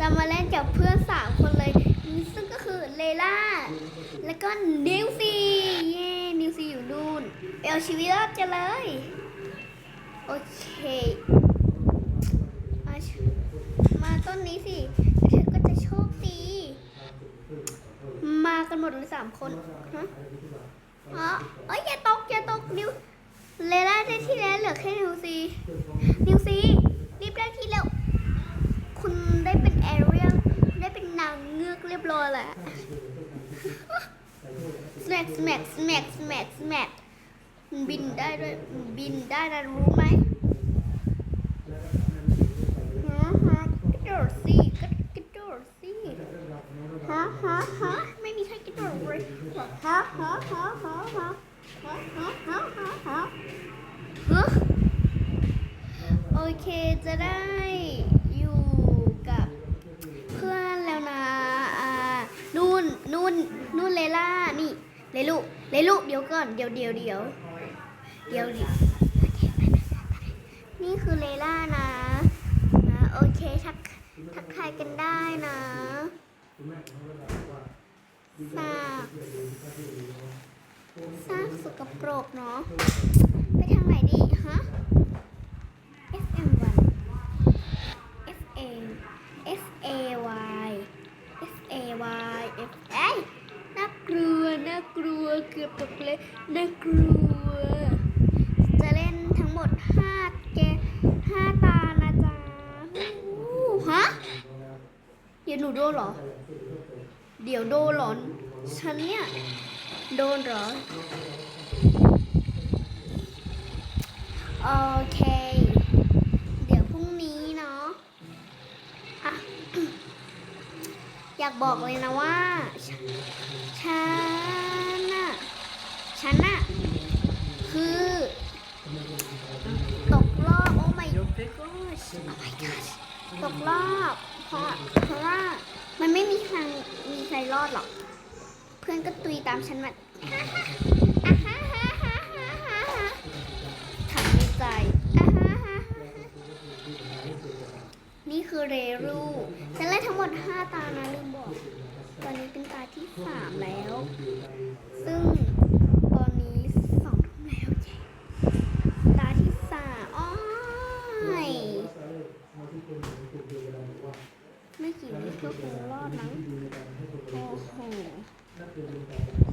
จะมาเล่นกับเพื่อนสามคนเลย ซึ่งก็คือเลล่า แล้วก็นิวซีเย่นิวซีอยู่นู่นเอาชีวิตรอดกันเลย โอเคมามาต้นนี้สิเธอก็จะโชคดี มากันหมดเลยสามคนฮะอ๋อเอ้ยอย่าตกอย่าตกนิวเลล่าได้ที่แล้วเหลือแค่นิวซี นิวซีรีบได้ที่แล้ว คุณ ได้เป็นแอเรียลได้เป็นนางเงือกเรียบร้อยแหละสแม็กสแม็กสแม็กสแม็กสแม็กบินได้ด้วยบินได้นะรู้ไหมฮะฮะกระโดดสิกระกระโดดสิฮะฮะฮะไม่มีใครกระโดดเลยฮะฮะฮะฮะฮะฮะฮะฮะฮะฮะโอเคจะได้อยู่กับเพื่อนแล้วนะอ่านู่นนู่ นเลล่า นี่เลลุเลลุเดี๋ยวก่อนเดี๋ยวเดี๋ยวเดี๋ยวเดี๋ยวเดี๋ยวนี่คือเลล่านะนะโอเคทักทักทายกันได้นะซากซากสกปรกเนาะ ไปทางไหนดีฮะ FM1 F A F A Y F A Y F เอ้ยน่ากลัวน่ากลัวเกือบตกเลย น่ากลัว จะเล่นทั้งหมด5เกม5ตานะจ๊ะฮะเดี๋ยวหนูโดนหรอ เดี๋ยวโดนหรอ ฉันเนี่ยโดนหรอ โอเค เดี๋ยวพรุ่งนี้เนาะอะอยากบอกเลยนะว่า ฉันน่ะ ฉันน่ะ คือ ตกรอบ โอ้ my gosh โอ้ my gosh ตกรอบเพราะเพราะว่ามันไม่มีทางมีใครรอดหรอก เพื่อนก็ตุยตามฉันมาอะฮ่าฮ่าฮ่าฮ่าฮ่าฮ่าทำในใจ นี่คือเรรูฉันเล่นทั้งหมด 5 ตานะลืมบอก ตอนนี้เป็นตาที่ 3 แล้ว ซึ่ง Thank you.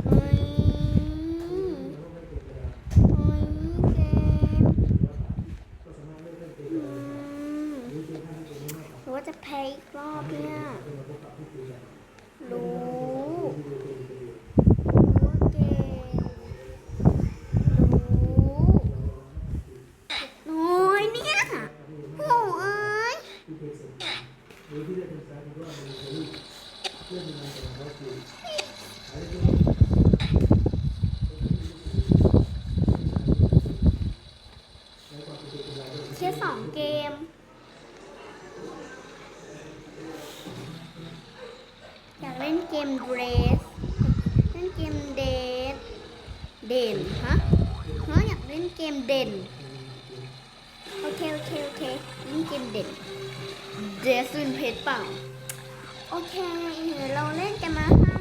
เด่นฮะฮะอยากเล่นเกมเด่น โอเค โอเค โอเคเล่นเกมเด่นเดสวินเพชรเปล่า โอเค เราเล่นกันมาห้า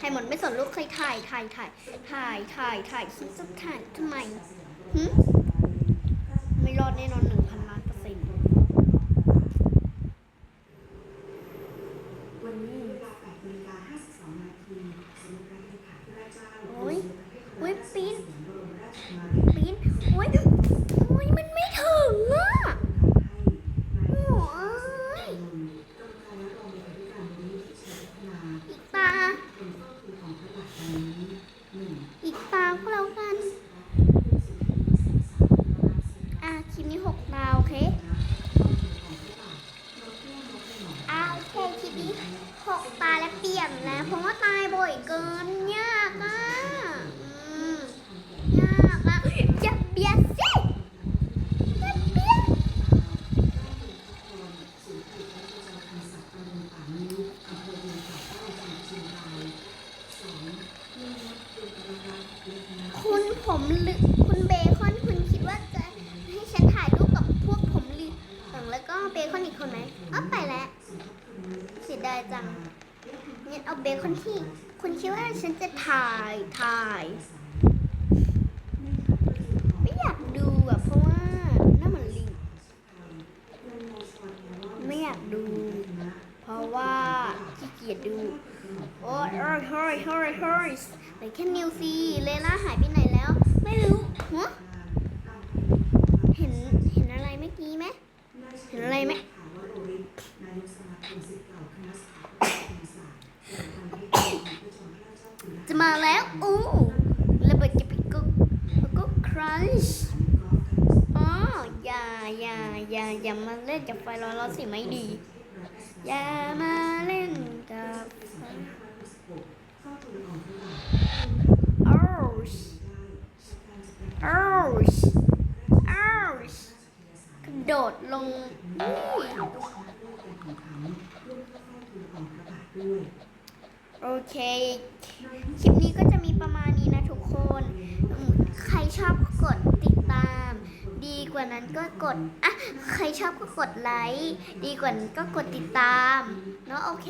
ถ่ายหมดไม่สนลูกเคยถ่ายถ่ายถ่ายถ่ายถ่ายถ่ายฉันจะถ่ายทำไมหึไม่รอดแน่นอนหนึ่งพันล้านเปอร์เซ็นต์ วันนี้เวลา8นาฬิกา52นาทีสมเด็จพระนิพพานพระเจ้า โอ้ยโอ้ยปีน สมบรมราชกุมารี ปีนโอ้ยโอ้ยมันไม่ถึงอะ ให้ โอ้ย กรมการและรองเลขาธิการมูลนิธิชัยพัฒนา อีกตา เป็นครอบครัวของพระบาทในนี้หนึ่ง อีกตาก็แล้วกัน อะคลิปนี้หกดาวโอเค อะโอเคคลิปนี้หกตาและเปลี่ยนแล้วเพราะว่าตายบ่อยเกินยากอะอืมยากอะอย่าเบียดสิอย่าเบียด คุณผมหลืคุณเบคอนคุณคิดว่าจะให้ฉันถ่ายรูปกับพวกผมเหลืองแล้วก็เบคอนอีกคนไหมเอ้าไปแล้วเสียดายจังงั้นเอาเบคอนที่ คุณคิดว่าฉันจะถ่ายถ่าย ไม่อยากดูอะเพราะว่าหน้าเหมือนลิงไม่อยากดู เพราะว่าขี้เกียจดู โอ้ยเฮ้ยเฮ้ยเฮ้ยเฮ้ยเหลือแค่นิวซีเลล่าหายไปไหนแล้ว ไม่รู้ฮะเห็นเห็นอะไรเมื่อกี้ไหมเห็นอะไรไหมจะมาแล้วอู้ระเบิดจะไปกุ๊กแล้วก็ครันช์อ๋ออย่าอย่าอย่าอย่ามาเล่นกับไฟร้อนร้อนสิไม่ดี อย่ามาเล่นกับไฟโอ้ชโอ้ชโอ้ชกระโดด ลงนี่โอเค คลิปนี้ก็จะมีประมาณนี้นะทุกคน ใครชอบก็กดติดตาม ดีกว่านั้นก็กด อะ ใครชอบก็กดไลค์ ดีกว่านั้นก็กดติดตาม เนาะโอเค